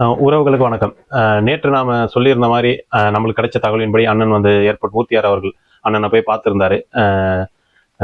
உறவுகளுக்கு வணக்கம். நேற்று நாம சொல்லியிருந்த மாதிரி நம்மளுக்கு கிடைச்ச தகவலின்படி அண்ணன் வந்து ஏர்போர்ட் மூர்த்தியார் அவர்கள் அண்ணனை போய் பார்த்துருந்தாரு.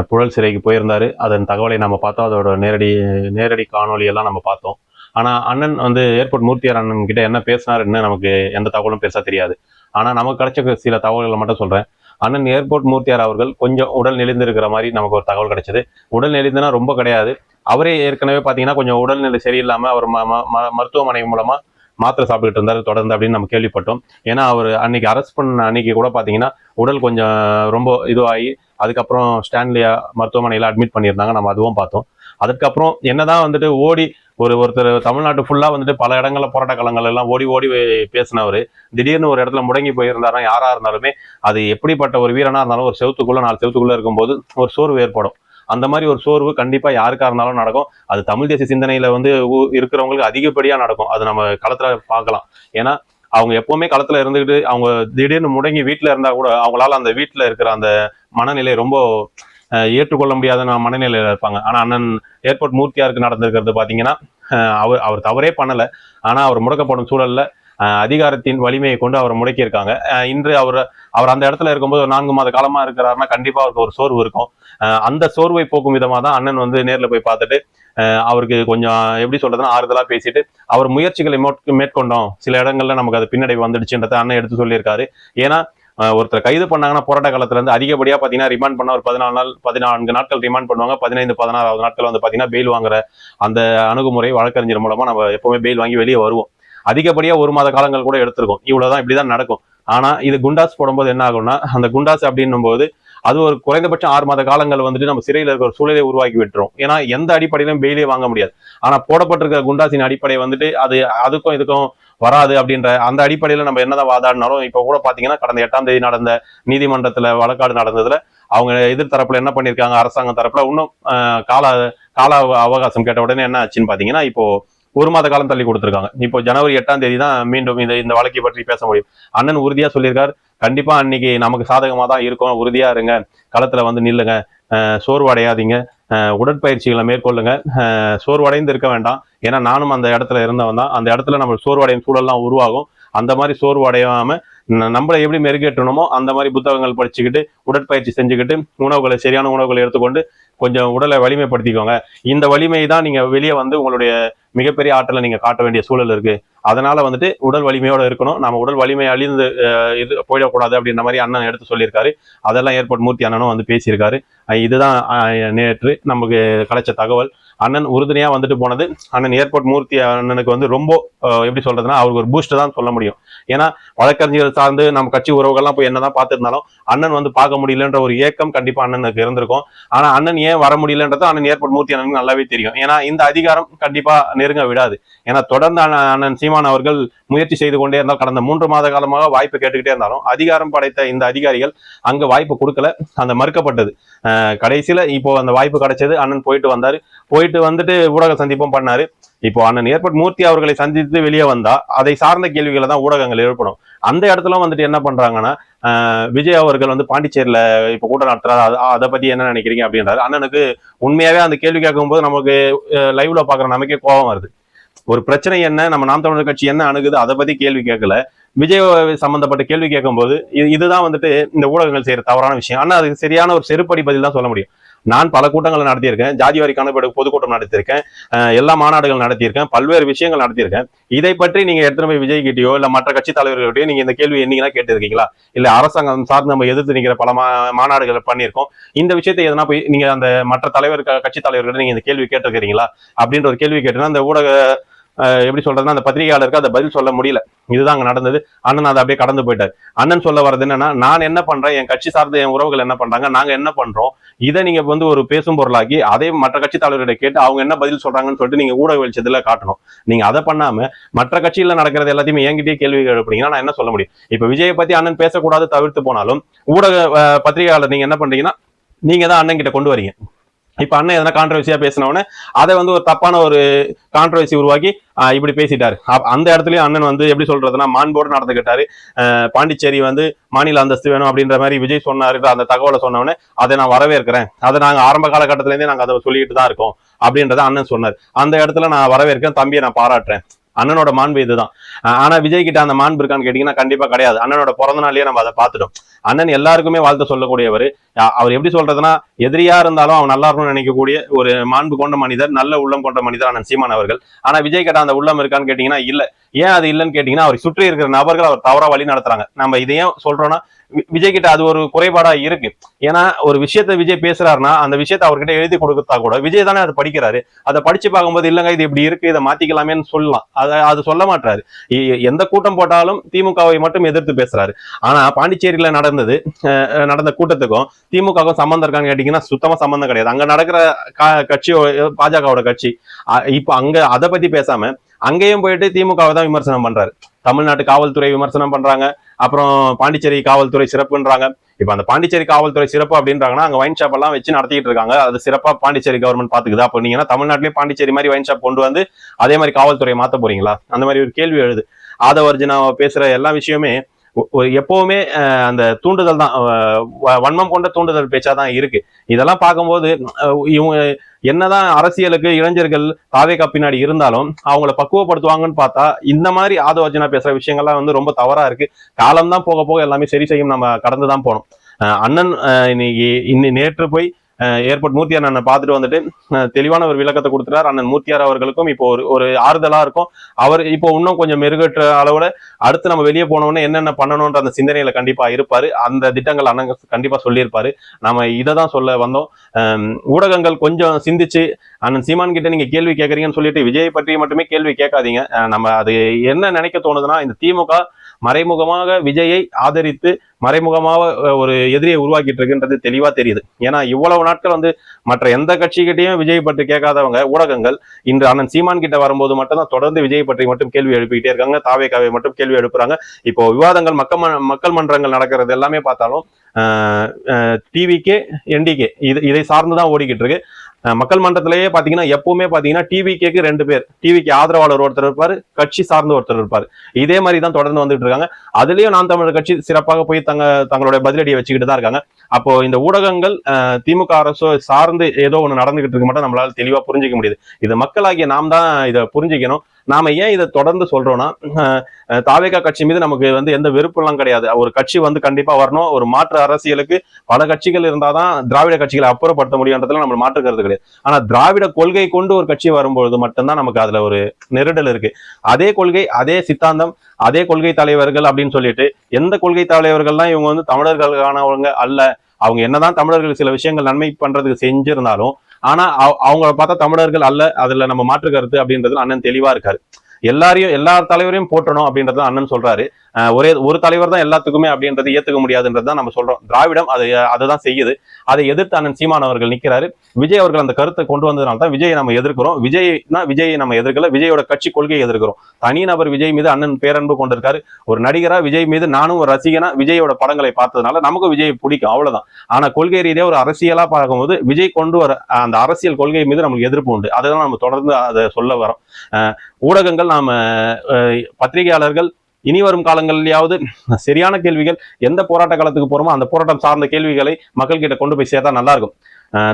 புழல் சிறைக்கு போயிருந்தாரு. அதன் தகவலை நம்ம பார்த்தோம். அதோட நேரடி நேரடி காணொலி எல்லாம் நம்ம பார்த்தோம். ஆனால் அண்ணன் வந்து ஏர்போர்ட் மூர்த்தியார் அண்ணன் கிட்ட என்ன பேசினாருன்னு நமக்கு எந்த தகவலும் பெருசாக தெரியாது. ஆனால் நமக்கு கிடைச்ச சில தகவல்களை மட்டும் சொல்கிறேன் அண்ணன் ஏர்போர்ட் மூர்த்தியார் அவர்கள் கொஞ்சம் உடல் நெளிந்திருக்கிற மாதிரி நமக்கு ஒரு தகவல் கிடைச்சது. உடல் நெளிந்துனா ரொம்ப கிடையாது. அவரே ஏற்கனவே பார்த்தீங்கன்னா கொஞ்சம் உடல்நிலை சரியில்லாமல் அவர் ம- ம- ம- மருத்துவமனை மூலமாக மாத்திரை சாப்பிட்டுட்டு இருந்தார் தொடர்ந்து அப்படின்னு நம்ம கேள்விப்பட்டோம். ஏன்னா அவர் அன்னைக்கு அரெஸ்ட் பண்ண அன்னைக்கு கூட பார்த்தீங்கன்னா உடல் கொஞ்சம் ரொம்ப இதுவாகி அதுக்கப்புறம் ஸ்டான்லியா மருத்துவமனையில் அட்மிட் பண்ணியிருந்தாங்க. நம்ம அதுவும் பார்த்தோம். அதுக்கப்புறம் என்னதான் வந்துட்டு ஓடி ஒரு ஒருத்தர் தமிழ்நாட்டு ஃபுல்லாக வந்துட்டு பல இடங்களில் போராட்ட களங்கள் எல்லாம் ஓடி ஓடி பேசினவர் திடீர்னு ஒரு இடத்துல முடங்கி போயிருந்தாரா யாராக இருந்தாலுமே அது எப்படிப்பட்ட ஒரு வீரனாக இருந்தாலும் ஒரு செவத்துக்குள்ள நாலு செவத்துக்குள்ளே இருக்கும்போது ஒரு சோர்வு ஏற்படும். அந்த மாதிரி ஒரு சோர்வு கண்டிப்பா யாருக்காக இருந்தாலும் நடக்கும். அது தமிழ் தேசிய சிந்தனையில வந்து இருக்கிறவங்களுக்கு அதிகப்படியா நடக்கும். அது நம்ம களத்துல பார்க்கலாம். ஏன்னா அவங்க எப்பவுமே களத்துல இருந்துகிட்டு அவங்க திடீர்னு முடங்கி வீட்டுல இருந்தா கூட அவங்களால அந்த வீட்டுல இருக்கிற அந்த மனநிலை ரொம்ப ஏற்றுக்கொள்ள முடியாத மனநிலையில இருப்பாங்க. ஆனா அண்ணன் ஏர்போர்ட் மூர்த்தியாருக்கு நடந்திருக்கிறது பாத்தீங்கன்னா அவர் அவர் தவறே பண்ணல. ஆனா அவர் முடக்கப்படும் சூழல்ல அதிகாரத்தின் வலிமையை கொண்டு அவரை முடக்கியிருக்காங்க. இன்று அவர் அவர் அந்த இடத்துல இருக்கும்போது ஒரு நான்கு மாத காலமா இருக்கிறாருன்னா கண்டிப்பா அவருக்கு ஒரு சோர்வு இருக்கும். அந்த சோர்வை போக்கும் விதமா தான் அண்ணன் வந்து நேரில் போய் பார்த்துட்டு அவருக்கு கொஞ்சம் எப்படி சொல்றதுன்னா ஆறுதலா பேசிட்டு அவர் முயற்சிகளை மேற்கொண்டோம். சில இடங்கள்ல நமக்கு அது பின்னடைவு வந்துடுச்சுன்றத அண்ணன் எடுத்து சொல்லியிருக்காரு. ஏன்னா ஒருத்தர் கைது பண்ணாங்கன்னா போராட்ட காலத்துல இருந்து அதிகப்படியா பாத்தீங்கன்னா ரிமாண்ட் பண்ண ஒரு பதினாலு நாள் பதினான்கு நாட்கள் ரிமாண்ட் பண்ணுவாங்க. பதினைந்து பதினாறாவது நாட்கள் வந்து பாத்தீங்கன்னா பெயில் வாங்குற அந்த அணுகுமுறை வழக்கறிஞர் மூலமா நம்ம எப்பவுமே பெயில் வாங்கி வெளியே வருவோம். அதிகப்படியாக ஒரு மாத காலங்கள் கூட எடுத்திருக்கும். இப்படி தான் நடக்கும். ஆனால் இது குண்டாஸ் போடும்போது என்ன ஆகும்னா அந்த குண்டாஸ் அப்படின்னும் போது அது ஒரு குறைந்தபட்சம் ஆறு மாத காலங்கள் வந்துட்டு நம்ம சிறையில் இருக்கிற ஒரு சூழலை உருவாக்கி விட்டுரும். ஏன்னா எந்த அடிப்படையிலும் பெயிலே வாங்க முடியாது. ஆனால் போடப்பட்டிருக்கிற குண்டாசின் அடிப்படை வந்துட்டு அது அதுக்கும் இதுக்கும் வராது அப்படின்ற அந்த அடிப்படையில் நம்ம என்னதான் வாதாடினாலும் இப்போ கூட பார்த்தீங்கன்னா கடந்த எட்டாம் தேதி நடந்த நீதிமன்றத்தில் வழக்காடு நடந்ததுல அவங்க எதிர்த்தரப்புல என்ன பண்ணியிருக்காங்க அரசாங்கம் தரப்புல இன்னும் கால கால அவகாசம் கேட்ட உடனே என்ன ஆச்சுன்னு பார்த்தீங்கன்னா இப்போ ஒரு மாத காலம் தள்ளி கொடுத்துருக்காங்க. இப்போ ஜனவரி எட்டாம் தேதி தான் மீண்டும் இந்த இந்த வழக்கை பற்றி பேச முடியும். அண்ணன் உறுதியா சொல்லியிருக்காரு. கண்டிப்பா அன்னைக்கு நமக்கு சாதகமா தான் இருக்கும். உறுதியா இருங்க. களத்துல வந்து நில்லுங்க. சோர்வடையாதீங்க. உடற்பயிற்சிகளை மேற்கொள்ளுங்க. சோர்வடைந்து இருக்க வேண்டாம். ஏன்னா நானும் அந்த இடத்துல இருந்தவன் தான். அந்த இடத்துல நம்ம சோர்வடையும் சூழல்லாம் உருவாகும். அந்த மாதிரி சோர்வடையாமல் நம்மளை எப்படி மெருகேற்றணுமோ அந்த மாதிரி புத்தகங்கள் படிச்சுக்கிட்டு உடற்பயிற்சி செஞ்சுக்கிட்டு உணவுகளை சரியான உணவுகளை எடுத்துக்கொண்டு கொஞ்சம் உடலை வலிமைப்படுத்திக்கோங்க. இந்த வலிமை தான் நீங்க வெளியே வந்து உங்களுடைய மிகப்பெரிய ஆற்றலை நீங்கள் காட்ட வேண்டிய சூழல் இருக்குது அதனால் வந்துட்டு உடல் வலிமையோடு இருக்கணும். நம்ம உடல் வலிமை அழிந்து இது போயிடக்கூடாது அப்படின்ற மாதிரி அண்ணன் எடுத்து சொல்லியிருக்காரு. அதெல்லாம் ஏர்போர்ட் மூர்த்தி அண்ணனும் வந்து பேசியிருக்காரு. இதுதான் நேற்று நமக்கு கிடைச்ச தகவல். அண்ணன் உறுதுணையாக வந்துட்டு போனது. அண்ணன் ஏர்போர்ட் மூர்த்தி அண்ணனுக்கு வந்து ரொம்ப எப்படி சொல்றதுன்னா அவருக்கு ஒரு பூஸ்ட் தான் சொல்ல முடியும். ஏன்னா வழக்கறிஞர்கள் சார்ந்து நம்ம கட்சி உறவுகள்லாம் போய் என்னதான் பார்த்துருந்தாலும் அண்ணன் வந்து பார்க்க முடியலன்ற ஒரு ஏக்கம் கண்டிப்பா அண்ணனுக்கு இருந்திருக்கும். ஆனா அண்ணன் ஏன் வர முடியலன்றது அண்ணன் ஏர்போர்ட் மூர்த்தி அண்ணனுக்கு நல்லாவே தெரியும். ஏன்னா இந்த அதிகாரம் கண்டிப்பா நெருங்க விடாது. ஏன்னா தொடர்ந்து அண்ணன் அண்ணன் சீமான் அவர்கள் முயற்சி செய்து கொண்டே இருந்தால் கடந்த மூன்று மாத காலமாக வாய்ப்பு கேட்டுக்கிட்டே இருந்தாலும் அதிகாரம் படைத்த இந்த அதிகாரிகள் அங்க வாய்ப்பு கொடுக்கல. அந்த மறுக்கப்பட்டது. கடைசியில இப்போ அந்த வாய்ப்பு கிடைச்சது அண்ணன் போயிட்டு வந்தாரு. போயிட்டு வந்துட்டு ஊடக சந்திப்பும் பண்ணாரு. இப்போ அண்ணன் ஏற்பட் மூர்த்தி அவர்களை சந்தித்து வெளியே வந்தா அதை சார்ந்த கேள்விகளை தான் ஊடகங்கள் எழுப்பணும். அந்த இடத்துல வந்துட்டு என்ன பண்றாங்கன்னா விஜய் அவர்கள் வந்து பாண்டிச்சேரியில இப்போ கூட்டம் நடத்துறாரு. அதை பத்தி என்ன நினைக்கிறீங்க அப்படின்றாரு. அண்ணனுக்கு உண்மையாவே அந்த கேள்வி கேட்கும்போது நமக்கு லைவ்ல பாக்குற நமக்கே கோபம் வருது. ஒரு பிரச்சனை என்ன நம்ம நாம் தமிழர் கட்சி என்ன அணுகுது அதை பத்தி கேள்வி கேட்கல. விஜய் சம்பந்தப்பட்ட கேள்வி கேட்கும்போது இது- இதுதான் வந்துட்டு இந்த ஊடகங்கள் செய்யற தவறான விஷயம். ஆனா அதுக்கு சரியான ஒரு செருப்படி பதில் தான் சொல்ல முடியும். நான் பல கூட்டங்களை நடத்தியிருக்கேன். ஜாதி வாரிக்கான பொதுக்கூட்டம் நடத்தியிருக்கேன். எல்லா மாநாடுகள் நடத்தியிருக்கேன். பல்வேறு விஷயங்கள் நடத்தியிருக்கேன். இதை பற்றி நீங்க எடுத்துட்டு போய் விஜய் கிட்டயோ இல்ல மற்ற கட்சி தலைவர்கள்கிட்டயோ நீங்க இந்த கேள்வி என்னைக்குனா கேட்டிருக்கீங்களா? இல்ல அரசாங்கம் சார்ந்து நம்ம எதிர்த்து நிக்கிற பல மாநாடுகளை பண்ணியிருக்கோம். இந்த விஷயத்தை எதனா போய் நீங்க அந்த மற்ற தலைவர் கட்சி தலைவர்கிட்ட நீங்க இந்த கேள்வி கேட்டிருக்கிறீங்களா? அப்படின்ற ஒரு கேள்வி கேட்டீங்கன்னா அந்த ஊடக எப்படி சொல்றதுன்னா அந்த பத்திரிகையாளருக்கு அதை பதில் சொல்ல முடியல. இதுதான் அங்க நடந்தது. அண்ணன் அதை அப்படியே கடந்து போயிட்டார். அண்ணன் சொல்ல வர்றது என்னன்னா நான் என்ன பண்றேன்? என் கட்சி சார்ந்த என் உறவுகள் என்ன பண்றாங்க? நாங்க என்ன பண்றோம்? இதை நீங்க வந்து ஒரு பேசும் பொருளாக்கி அதே மற்ற கட்சி தலைவர்கிட்ட கேட்டு அவங்க என்ன பதில் சொல்றாங்கன்னு சொல்லிட்டு நீங்க ஊடக வெளிச்சத்துல காட்டணும். நீங்க அதை பண்ணாம மற்ற கட்சியில நடக்கிறது எல்லாத்தையுமே என்கிட்டயே கேள்வி எழுப்புறீங்கன்னா நான் என்ன சொல்ல முடியும்? இப்ப விஜயை பத்தி அண்ணன் பேசக்கூடாது தவிர்த்து போனாலும் ஊடக பத்திரிகையாளர் நீங்க என்ன பண்றீங்கன்னா நீங்க தான் அண்ணன் கிட்ட கொண்டு வரீங்க. இப்ப அண்ணன் எதனா கான்ட்ரவர்சியா பேசினவொடனே அதை வந்து ஒரு தப்பான ஒரு கான்ட்ரவர்சி உருவாக்கி இப்படி பேசிட்டாரு. அந்த இடத்துலயும் அண்ணன் வந்து எப்படி சொல்றதுன்னா மாண்போடு நடந்துகிட்டாரு பாண்டிச்சேரி வந்து மாநில அந்தஸ்து வேணும் அப்படின்ற மாதிரி விஜய் சொன்னாரு அந்த தகவலை சொன்னவொடனே அதை நான் வரவேற்கிறேன். அதை நாங்க ஆரம்ப காலகட்டத்திலேருந்தே நாங்க அதை சொல்லிட்டு தான் இருக்கோம் அப்படின்றத அண்ணன் சொன்னார். அந்த இடத்துல நான் வரவேற்கிறேன் தம்பியை நான் பாராட்டுறேன். அண்ணனோட மாண்பு இதுதான். ஆனா விஜய் கிட்ட அந்த மாண்பு இருக்கான்னு கேட்டீங்கன்னா கண்டிப்பா கிடையாது. அண்ணனோட பிறந்த நாள்லயே நம்ம அதை பார்த்துட்டோம். அண்ணன் எல்லாருக்குமே வாழ்த்து சொல்லக்கூடியவர். அவர் எப்படி சொல்றதுன்னா எதிரியா இருந்தாலும் அவன் நல்லா இருக்கும்னு நினைக்கக்கூடிய ஒரு மாண்பு கொண்ட மனிதர் நல்ல உள்ளம் கொண்ட மனிதர் அண்ணன் சீமான் அவர்கள். ஆனா விஜய் கிட்ட அந்த உள்ளம் இருக்கான்னு கேட்டீங்கன்னா இல்ல. ஏன் அது இல்லைன்னு கேட்டீங்கன்னா அவரை சுற்றி இருக்கிற நபர்கள் அவர் தவறா வழி நடத்துறாங்க. நம்ம இதையும் சொல்றோம்னா விஜய் கிட்ட அது ஒரு குறைபாடா இருக்கு. ஏன்னா ஒரு விஷயத்த விஜய் பேசுறாருன்னா அந்த விஷயத்த அவர்கிட்ட எழுதி கொடுத்தா கூட விஜய் தானே அதை படிக்கிறாரு. அதை படிச்சு பார்க்கும்போது இல்லைங்க இது இப்படி இருக்கு இதை மாத்திக்கலாமேன்னு சொல்லலாம். அதை அது சொல்ல மாட்டாரு எந்த கூட்டம் போட்டாலும் திமுகவை மட்டும் எதிர்த்து பேசுறாரு. ஆனா பாண்டிச்சேரியில நடந்தது நடந்த கூட்டத்துக்கும் திமுகவுக்கும் சம்பந்தம் இருக்கான்னு கேட்டீங்கன்னா சுத்தமா சம்பந்தம் கிடையாது. அங்க நடக்கிற கா- கட்சியோ பாஜகவோட கட்சி இப்போ அங்க அதை பத்தி பேசாம அங்கேயும் போயிட்டு திமுகவை தான் விமர்சனம் பண்றாரு. தமிழ்நாட்டு காவல்துறை விமர்சனம் பண்றாங்க. அப்புறம் பாண்டிச்சேரி காவல்துறை சிறப்புன்றாங்க. இப்ப அந்த பாண்டிச்சேரி காவல்துறை சிறப்பு அப்படின்றாங்கன்னா அங்க வைன் ஷாப் எல்லாம் வச்சு நடத்திட்டு இருக்காங்க. அது சிறப்பா பாண்டிச்சேரி கவர்மெண்ட் பாத்துக்குது. அப்போ நீங்க தமிழ்நாட்டிலேயே பாண்டிச்சேரி மாதிரி வைன் ஷாப் கொண்டு வந்து அதே மாதிரி காவல்துறையை மாத்த போறீங்களா? அந்த மாதிரி ஒரு கேள்வி எழுது. ஆதவர்ஜினா பேசுற எல்லா விஷயமே எப்பவுமே அந்த தூண்டுதல் தான். வ- வன்மம் கொண்ட தூண்டுதல் பேச்சா தான் இருக்கு. இதெல்லாம் பார்க்கும்போது இவங்க என்னதான் அரசியலுக்கு இளைஞர்கள் தாவேக்கா பின்னாடி இருந்தாலும் அவங்கள பக்குவப்படுத்துவாங்கன்னு பார்த்தா இந்த மாதிரி ஆதவர்ஜனா பேசுற விஷயங்கள்லாம் வந்து ரொம்ப தவறா இருக்கு. காலம் தான் போக போக எல்லாமே சரி செய்யும். நம்ம கடந்து தான் போகணும் அஹ், அண்ணன் இன்னைக்கு இன்னி நேற்று போய் ஏர்போர்ட் மூர்த்தியார் அண்ணனை பார்த்துட்டு வந்துட்டு தெளிவான ஒரு விளக்கத்தை கொடுத்துட்டார். அண்ணன் மூர்த்தியார் அவர்களுக்கும் இப்போ ஒரு ஒரு ஆறுதலாக இருக்கும். அவர் இப்போ இன்னும் கொஞ்சம் மெருகற்ற அளவில் அடுத்து நம்ம வெளியே போனோடனே என்னென்ன பண்ணணுன்ற அந்த சிந்தனையில கண்டிப்பாக இருப்பார். அந்த திட்டங்கள் அண்ணன் கண்டிப்பாக சொல்லியிருப்பாரு. நம்ம இதை தான் சொல்ல வந்தோம். ஊடகங்கள் கொஞ்சம் சிந்திச்சு அண்ணன் சீமான் கிட்ட நீங்கள் கேள்வி கேட்குறீங்கன்னு சொல்லிட்டு விஜய் பற்றி மட்டுமே கேள்வி கேட்காதீங்க. நம்ம அது என்ன நினைக்க தோணுதுன்னா இந்த திமுக மறைமுகமாக விஜயை ஆதரித்து மறைமுகமாக ஒரு எதிரியை உருவாக்கிட்டு இருக்குன்றது தெளிவா தெரியுது. ஏன்னா இவ்வளவு நாட்கள் வந்து மற்ற எந்த கட்சிகிட்டையும் விஜய் பற்றி கேட்காதவங்க ஊடகங்கள் இன்று அண்ணன் சீமான் கிட்ட வரும்போது மட்டும்தான் தொடர்ந்து விஜய் பற்றி மட்டும் கேள்வி எழுப்பிக்கிட்டே இருக்காங்க தாவேக்காவை மட்டும் கேள்வி எழுப்புறாங்க. இப்போ விவாதங்கள் மக்கள் மக்கள் மன்றங்கள் நடக்கிறது எல்லாமே பார்த்தாலும் டிவிக்கே என்டிகே இது இதை சார்ந்து தான் ஓடிக்கிட்டு இருக்கு மக்கள் மன்றத்திலேயே பாத்தீங்கன்னா எப்பவுமே பாத்தீங்கன்னா டிவிகேக்கு ரெண்டு பேர் டிவிக்கு ஆதரவாளர் ஒருத்தர் இருப்பார் கட்சி சார்ந்த ஒருத்தர் இருப்பார். இதே மாதிரி தான் தொடர்ந்து வந்துட்டு இருக்காங்க. அதுலயும் நான் தமிழர் கட்சி சிறப்பாக போய் தங்க தங்களுடைய பதிலடியை வச்சுக்கிட்டு தான் இருக்காங்க. அப்போ இந்த ஊடகங்கள் திமுக அரசோ சார்ந்து ஏதோ ஒன்று நடந்துகிட்டு இருக்க மட்டும் நம்மளால தெளிவா புரிஞ்சிக்க முடியுது. இது மக்களாகிய நாம் தான் இதை புரிஞ்சுக்கணும். நாம ஏன் இதை தொடர்ந்து சொல்றோம்னா தாவேகா கட்சி மீது நமக்கு வந்து எந்த வெறுப்பெல்லாம் கிடையாது. ஒரு கட்சி வந்து கண்டிப்பா வரணும். ஒரு மாற்று அரசியலுக்கு பல கட்சிகள் இருந்தாதான் திராவிட கட்சிகளை அப்புறப்படுத்த முடியுன்றதுல நம்ம மாற்று கருத்து கிடையாது. ஆனா திராவிட கொள்கை கொண்டு ஒரு கட்சி வரும்பொழுது மட்டும்தான் நமக்கு அதுல ஒரு நெருடல் இருக்கு. அதே கொள்கை அதே சித்தாந்தம் அதே கொள்கை தலைவர்கள் அப்படின்னு சொல்லிட்டு எந்த கொள்கை தலைவர்கள்லாம் இவங்க வந்து தமிழர்களுக்கானவங்க அல்ல. அவங்க என்னதான் தமிழர்கள் சில விஷயங்கள் நன்மை பண்றதுக்கு செஞ்சிருந்தாலும் ஆனா அவங்கள பார்த்தா தமிழர்கள் அல்ல அதுல நம்ம மாற்று கருத்து அப்படின்றதுல அண்ணன் தெளிவா இருக்காரு. எல்லாரையும் எல்லா தலைவரையும் போற்றணும் அப்படின்றத அண்ணன் சொல்றாரு. அஹ் ஒரே ஒரு தலைவர் தான் எல்லாத்துக்குமே அப்படின்றது ஏத்துக்க முடியாதுன்றது தான் நம்ம சொல்றோம். திராவிடம் அது அதுதான் செய்யுது. அதை எதிர்த்து அண்ணன் சீமான் அவர்கள் நிற்கிறாரு விஜய் அவர்கள் அந்த கருத்தை கொண்டு வந்ததுனால தான் விஜயை நம்ம எதிர்க்கிறோம். விஜய்னா விஜயை நம்ம எதிர்க்கல விஜயோட கட்சி கொள்கையை எதிர்க்கிறோம். தனி நபர் விஜய் மீது அண்ணன் பேரன்பு கொண்டிருக்காரு. ஒரு நடிகரா விஜய் மீது நானும் ஒரு ரசிகனா விஜயோட படங்களை பார்த்ததுனால நமக்கு விஜய் பிடிக்கும் அவ்வளவுதான். ஆனா கொள்கை ரீதியா ஒரு அரசியலா பார்க்கும்போது விஜய் கொண்டு வர அந்த அரசியல் கொள்கை மீது நமக்கு எதிர்ப்பு உண்டு. அதுதான் நம்ம தொடர்ந்து அதை சொல்ல வரோம். அஹ் கேள்விகள் நாம பத்திரிகையாளர்கள் இனி வரும் காலங்களிலாவது சரியான கேள்விகள் எந்த போராட்ட காலத்துக்கு போறோமோ அந்த போராட்டம் சார்ந்த கேள்விகளை மக்கள் கிட்ட கொண்டு போய் சேர்த்தா நல்லா இருக்கும்.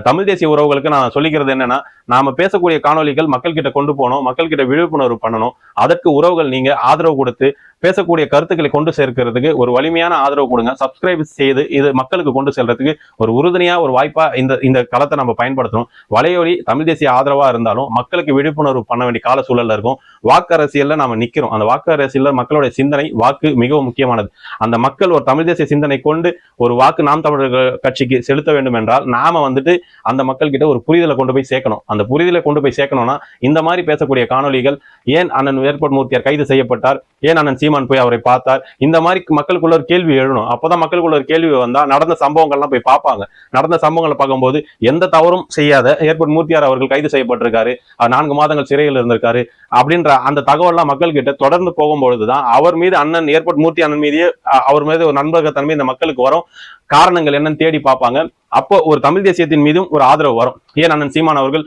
தமிழ் தேசிய உறவுகளுக்கு நான் சொல்லிக்கிறது என்னன்னா நாம பேசக்கூடிய காணொளிகள் மக்கள் கிட்ட கொண்டு போகணும் மக்கள் கிட்ட விழிப்புணர்வு பண்ணணும். அதற்கு உறவுகள் நீங்க ஆதரவு கொடுத்து பேசக்கூடிய கருத்துக்களை கொண்டு சேர்க்கிறதுக்கு ஒரு வலிமையான ஆதரவு கொடுங்க. சப்ஸ்கிரைப் செய்து இது மக்களுக்கு கொண்டு செல்றதுக்கு ஒரு உறுதுணையா ஒரு வாய்ப்பா இந்த இந்த களத்தை நம்ம பயன்படுத்தணும். வலையொலி தமிழ் தேசிய ஆதரவா இருந்தாலும் மக்களுக்கு விழிப்புணர்வு பண்ண வேண்டிய கால சூழல்ல இருக்கும். வாக்கு அரசியல்ல நாம நிக்கிறோம். அந்த வாக்கு அரசியல்ல மக்களுடைய சிந்தனை வாக்கு மிகவும் முக்கியமானது. அந்த மக்கள் ஒரு தமிழ் தேசிய சிந்தனை கொண்டு ஒரு வாக்கு நாம் தமிழர்கள் கட்சிக்கு செலுத்த வேண்டும் என்றால் நாம வந்துட்டு அந்த மக்கள் கிட்ட ஒரு புரிதலை கொண்டு போய் சேர்க்கணும். அந்த புரிதலை கொண்டு போய் சேர்க்கணும்னா இந்த மாதிரி பேசக்கூடிய காணொளிகள் ஏன் அண்ணன் ஏற்பட் மூர்த்தியார் கைது செய்யப்பட்டார்? ஏன் அண்ணன் சீமான் போய் அவரை பார்த்தார்? இந்த மாதிரி மக்களுக்குள்ள ஒரு கேள்வி எழுணும். அப்போதான் மக்களுக்குள்ள ஒரு கேள்வி வந்தால் நடந்த சம்பவங்கள்லாம் போய் பார்ப்பாங்க. நடந்த சம்பவங்களை பார்க்கும்போது எந்த தவறும் செய்யாத ஏற்பட் மூர்த்தியார் அவர்கள் கைது செய்யப்பட்டிருக்காரு. நான்கு மாதங்கள் சிறையில் இருந்திருக்காரு அப்படின்ற அந்த தகவல்லாம் மக்கள் கிட்ட தொடர்ந்து போகும்பொழுதுதான் அவர் மீது அண்ணன் ஏற்பட் மூர்த்தி அண்ணன் மீதே அவர் மீது ஒரு நண்பகத்தன்மை இந்த மக்களுக்கு வரும். காரணங்கள் என்னன்னு தேடி பார்ப்பாங்க. அப்போ ஒரு தமிழ் தேசியத்தின் மீதும் ஒரு ஆதரவு வரும். ஏன் அண்ணன் சீமான் அவர்கள்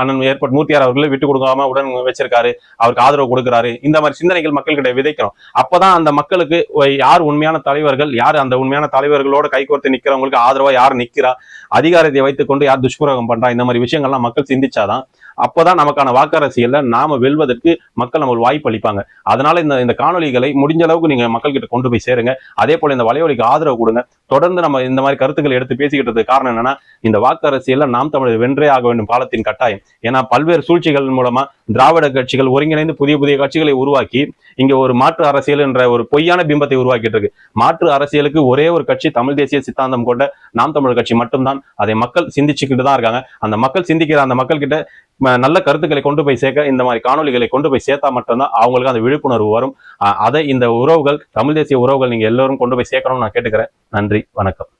அண்ணன் ஏற்பட் மூர்த்தியார் அவர்களை விட்டு கொடுக்காம உடன் வச்சிருக்காரு. அவருக்கு ஆதரவு கொடுக்குறாரு. இந்த மாதிரி சிந்தனைகள் மக்கள்கிட்ட விதைக்கிறோம். அப்பதான் அந்த மக்களுக்கு யார் உண்மையான தலைவர்கள் யார் அந்த உண்மையான தலைவர்களோட கைகோர்த்து நிக்கிறவங்களுக்கு ஆதரவா யார் நிக்கிறா? அதிகாரத்தை வைத்துக்கொண்டு யார் துஷ்பிரயோகம் பண்றா? இந்த மாதிரி விஷயங்கள்லாம் மக்கள் சிந்திச்சாதான் அப்பதான் நமக்கான வாக்கரசியல்ல நாம வெல்வதற்கு மக்கள் நம்ம வாய்ப்பு அளிப்பாங்க. அதனால இந்த இந்த காணொலிகளை முடிஞ்ச அளவுக்கு நீங்க மக்கள் கிட்ட கொண்டு போய் சேருங்க. அதே போல இந்த வலையொலிக்கு ஆதரவு கொடுங்க. தொடர்ந்து நம்ம இந்த மாதிரி கருத்துக்களை எடுத்து பேசிக்கிட்டது காரணம் என்னன்னா இந்த வாக்கரசியல்ல நாம் தமிழர் வென்றே ஆக வேண்டும் காலத்தின் கட்டாயம். ஏன்னா பல்வேறு சூழ்ச்சிகள் மூலமா திராவிட கட்சிகள் ஒருங்கிணைந்து புதிய புதிய கட்சிகளை உருவாக்கி இங்க ஒரு மாற்று அரசியல் என்ற ஒரு பொய்யான பிம்பத்தை உருவாக்கிட்டு இருக்கு மாற்று அரசியலுக்கு ஒரே ஒரு கட்சி தமிழ் தேசிய சித்தாந்தம் கொண்ட நாம் தமிழர் கட்சி மட்டும்தான். அதை மக்கள் சிந்திச்சுக்கிட்டு தான் இருக்காங்க. அந்த மக்கள் சிந்திக்கிற அந்த மக்கள் கிட்ட நல்ல கருத்துக்களை கொண்டு போய் சேர்க்க இந்த மாதிரி காணொலிகளை கொண்டு போய் சேர்த்தா மட்டும்தான் அவங்களுக்கு அந்த விழிப்புணர்வு வரும். அதை இந்த உறவுகள் தமிழ் தேசிய உறவுகள் நீங்க எல்லாரும் கொண்டு போய் சேர்க்கணும்னு நான் கேட்டுக்கிறேன். நன்றி வணக்கம்.